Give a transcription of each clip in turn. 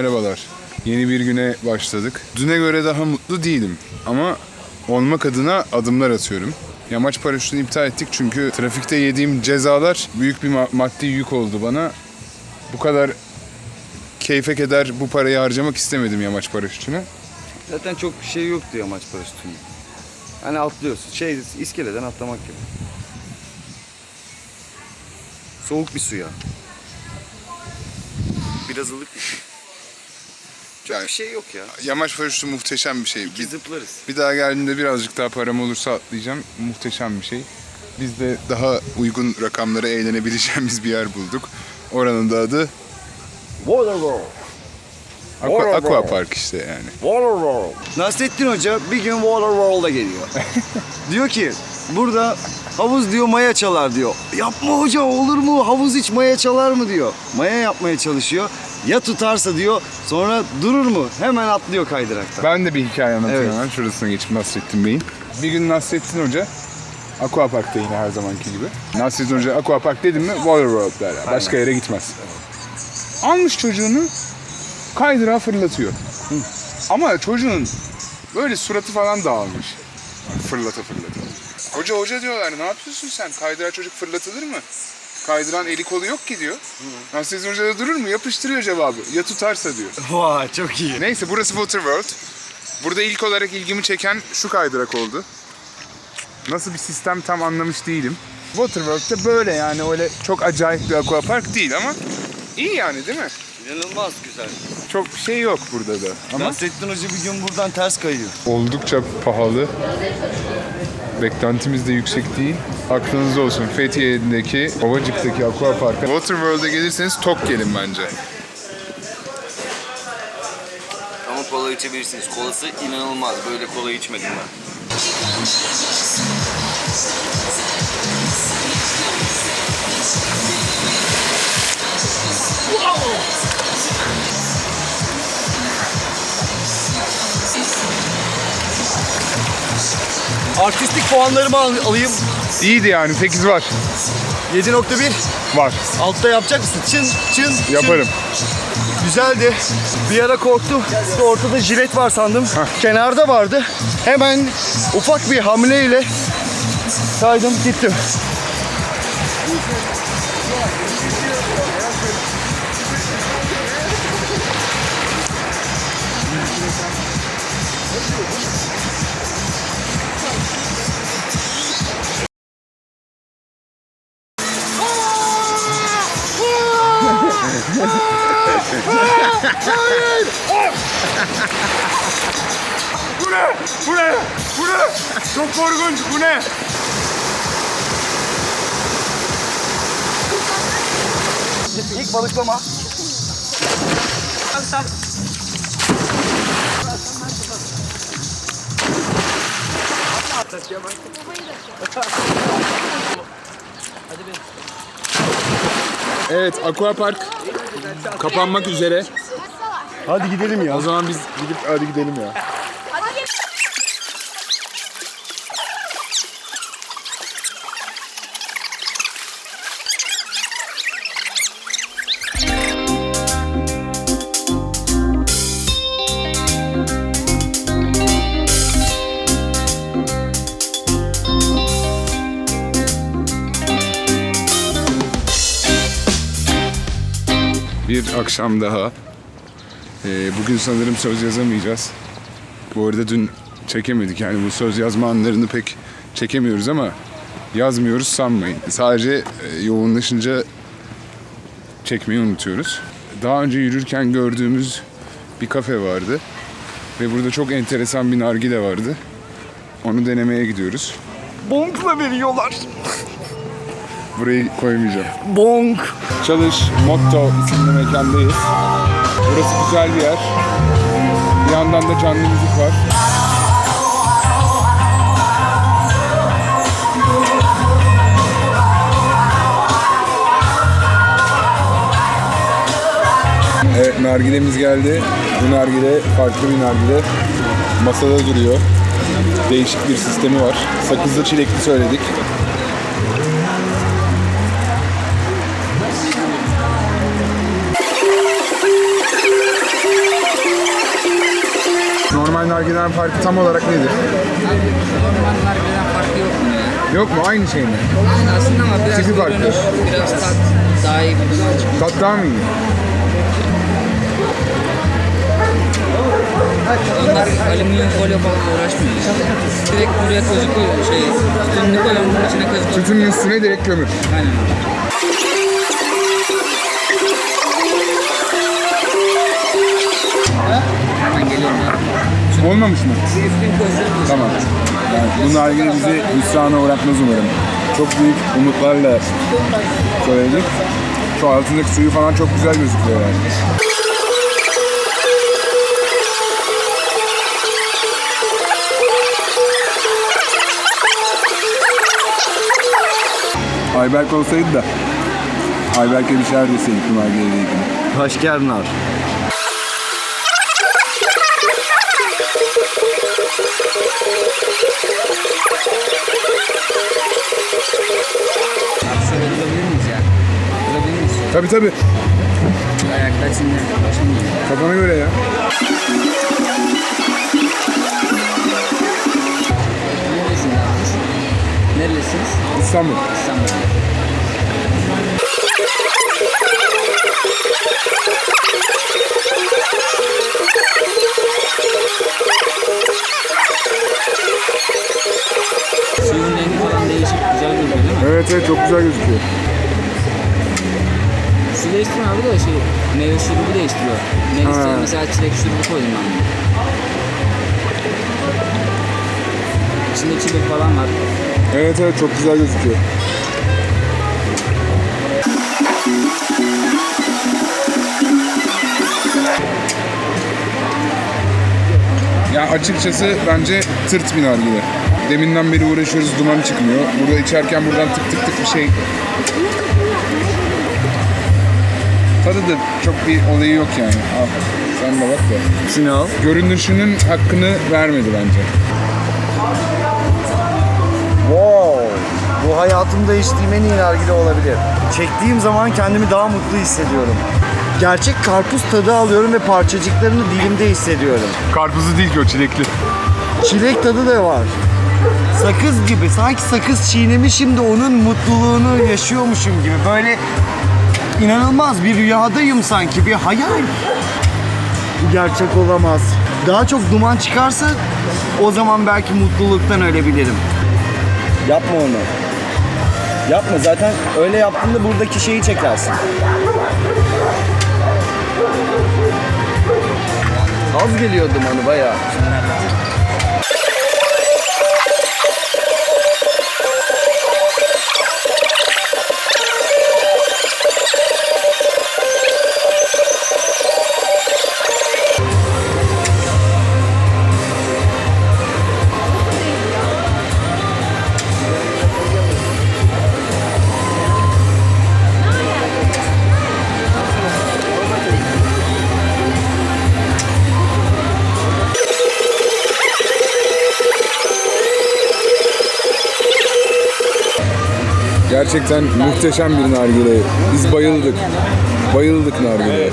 Merhabalar. Yeni bir güne başladık. Düne göre daha mutlu değilim ama olmak adına adımlar atıyorum. Yamaç paraşütünü iptal ettik çünkü trafikte yediğim cezalar büyük bir ma- maddi yük oldu bana. Bu kadar keyfe keder bu parayı harcamak istemedim yamaç paraşütüne. Zaten çok bir şey yoktu yamaç paraşütünün. Hani atlıyorsun. Şey iskeleden atlamak gibi. Soğuk bir suya. Biraz ılık bir şey. Çok Yani- bir şey yok ya. Yamaç paraşütü muhteşem bir şey. İki Bir, zıplarız. bir daha geldiğimde birazcık daha param olursa atlayacağım. Muhteşem bir şey. Biz de daha uygun rakamlara eğlenebileceğimiz bir yer bulduk. Oranın da adı Waterworld. Aqua. Aqua Park işte yani. Waterworld. Nasrettin Hoca bir gün Waterworld'a geliyor. diyor ki burada havuz diyor maya çalar diyor. Yapma hoca olur mu? Havuz hiç maya çalar mı diyor. Maya yapmaya çalışıyor. Ya tutarsa diyor sonra durur mu? Hemen atlıyor kaydıraktan. Ben de bir hikaye anlatayım Evet. hemen. Şurasına geçip Nasrettin Bey'in. Bir gün Nasrettin Hoca Aqua Park'ta yine her zamanki gibi. Nasrettin Hoca Aqua Park dedim mi Waterworld der. ya. Başka yere gitmez. Almış çocuğunu kaydırağa fırlatıyor. Ama çocuğun böyle suratı falan dağılmış. Fırlata fırlata. Hoca hoca diyorlar ne yapıyorsun sen? Kaydırağa çocuk fırlatılır mı? Kaydıran eli kolu yok ki diyor. Nasrettin Hoca da durur mu? Yapıştırıyor cevabı. Ya tutarsa diyor. Vay çok iyi. Neyse burası Waterworld. Burada ilk olarak ilgimi çeken şu kaydırak oldu. Nasıl bir sistem tam anlamış değilim. Waterworld'de böyle yani öyle çok acayip bir aquapark değil ama iyi yani değil mi? İnanılmaz güzel. Çok bir şey yok burada da. Ama Nasrettin Hoca bir gün buradan ters kayıyor. oldukça pahalı. Beklentimiz de yüksek değil. Aklınızda olsun Fethiye'deki Ovacık'taki aquapark'a Waterworld'e gelirseniz tok gelin bence. Ama kola içebilirsiniz. Kolası inanılmaz. Böyle kola içmedim ben. Artistik puanlarımı al- alayım. İyiydi yani 8 var. 7.1. Var. Altta yapacak mısın? Çın çın. çın. Yaparım. Güzeldi. Bir ara korktum. İşte ortada jilet var sandım. Kenarda vardı. Hemen ufak bir hamleyle kaydım gittim. Bu ne? Bu ne? Bu ne? Çok korkunç. Bu ne? İlk balıklama. Evet, Aquapark kapanmak üzere. Hadi gidelim ya. O zaman biz gidip hadi gidelim ya. Akşam daha. Ee, bugün sanırım söz yazamayacağız. Bu arada dün çekemedik yani bu söz yazma anlarını pek çekemiyoruz ama yazmıyoruz sanmayın. Sadece e, yoğunlaşınca çekmeyi unutuyoruz. Daha önce yürürken gördüğümüz bir kafe vardı. Ve burada çok enteresan bir nargile vardı. Onu denemeye gidiyoruz. Bonkla veriyorlar. Burayı koymayacağım. Bonk. Çalış Motto isimli mekandayız. Burası güzel bir yer. Bir yandan da canlı müzik var. Evet nargilemiz geldi. Bu nargile farklı bir nargile. Masada duruyor. Değişik bir sistemi var. Sakızlı çilekli söyledik. Nargileden farkı tam olarak nedir? Normal nargileden farkı yok? Yok mu? Aynı şey mi? Aynı aslında ama biraz Tipi farklı. görünüş, biraz tat daha iyi bir. Tat daha mı iyi? Onlar alüminyum folyo falan uğraşmıyor. Yani. Direkt buraya közü koyuyor, şey, tütününü koyuyor, onun içine közü koyuyor. Tütünün üstüne direkt kömür. Aynen. Olmamış mı? Tamam. Yani bu nargile bizi hüsrana uğratmaz umarım. Çok büyük umutlarla söyledik. Şu altındaki suyu falan çok güzel gözüküyor yani. Ayberk olsaydı da Ayberk'e bir şeyler deseydik bu nargileyle ilgili. Taşkernar. Abi Durabilir miyiz? Tabi tabi. Ayaklar yiyor. Kafana göre ya. Siz? Nerelisiniz? İstanbul. İstanbul. Suyun rengi falan değişik, güzel görünüyor değil mi? Evet evet çok güzel gözüküyor. Su değiştirme abi de şey, meyve şurubu değiştiriyor. Ne Ha. istiyorsun? Mesela çilek şurubu koydum ben. buna. İçinde çilek falan var. Evet evet çok güzel gözüküyor. Ya açıkçası bence tırt bir nargile. Deminden beri uğraşıyoruz duman çıkmıyor. Burada içerken buradan tık tık tık bir şey. Tadı da çok bir olayı yok yani. Al sen de bak da. Hepsini al. Görünüşünün hakkını vermedi bence. Wow. Bu hayatımda içtiğim en iyi nargile olabilir. Çektiğim zaman kendimi daha mutlu hissediyorum. Gerçek karpuz tadı alıyorum ve parçacıklarını dilimde hissediyorum. Karpuzu değil ki o çilekli. Çilek tadı da var. Sakız gibi. Sanki sakız çiğnemişim de onun mutluluğunu yaşıyormuşum gibi. Böyle inanılmaz bir rüyadayım sanki. Bir hayal. Bu gerçek olamaz. Daha çok duman çıkarsa o zaman belki mutluluktan ölebilirim. Yapma onu. Yapma zaten öyle yaptığında buradaki şeyi çekersin. Az geliyor dumanı bayağı. Gerçekten muhteşem bir nargile. Biz bayıldık. Bayıldık nargileye.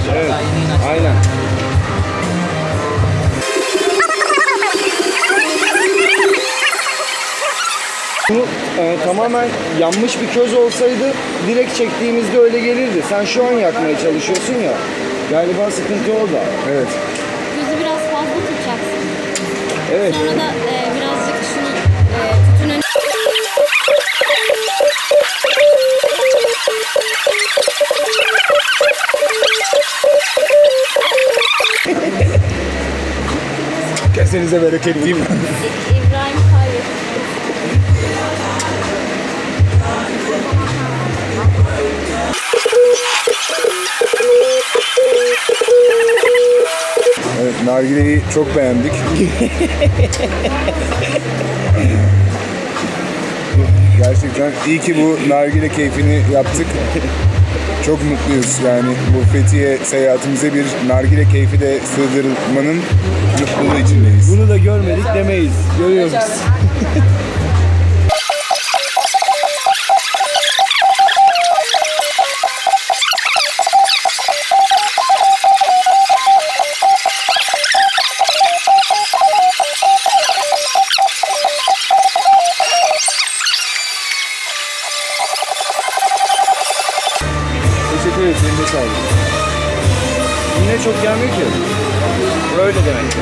Aynen. Bu e, tamamen yanmış bir köz olsaydı direkt çektiğimizde öyle gelirdi. Sen şu an yakmaya çalışıyorsun ya. Galiba sıkıntı orada. Evet. Gözü biraz fazla tutacaksın. Evet. Sonra da e, Kesenize bereket diyeyim. İbrahim. Evet, nargileyi çok beğendik. Gerçekten iyi ki bu nargile keyfini yaptık. Çok mutluyuz yani bu Fethiye seyahatimize bir nargile keyfi de sığdırmanın mutluluğu içindeyiz. Bunu da görmedik demeyiz. Görüyoruz. Kendine çok gelmiyor ki. Öyle demek ki.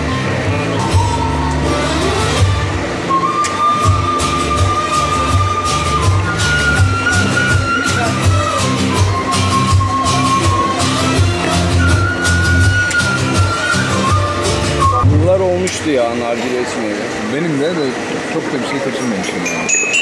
Yıllar olmuştu ya nargile içmeyeli. Benim de, de çok da bir şey kaçırmamışım yani.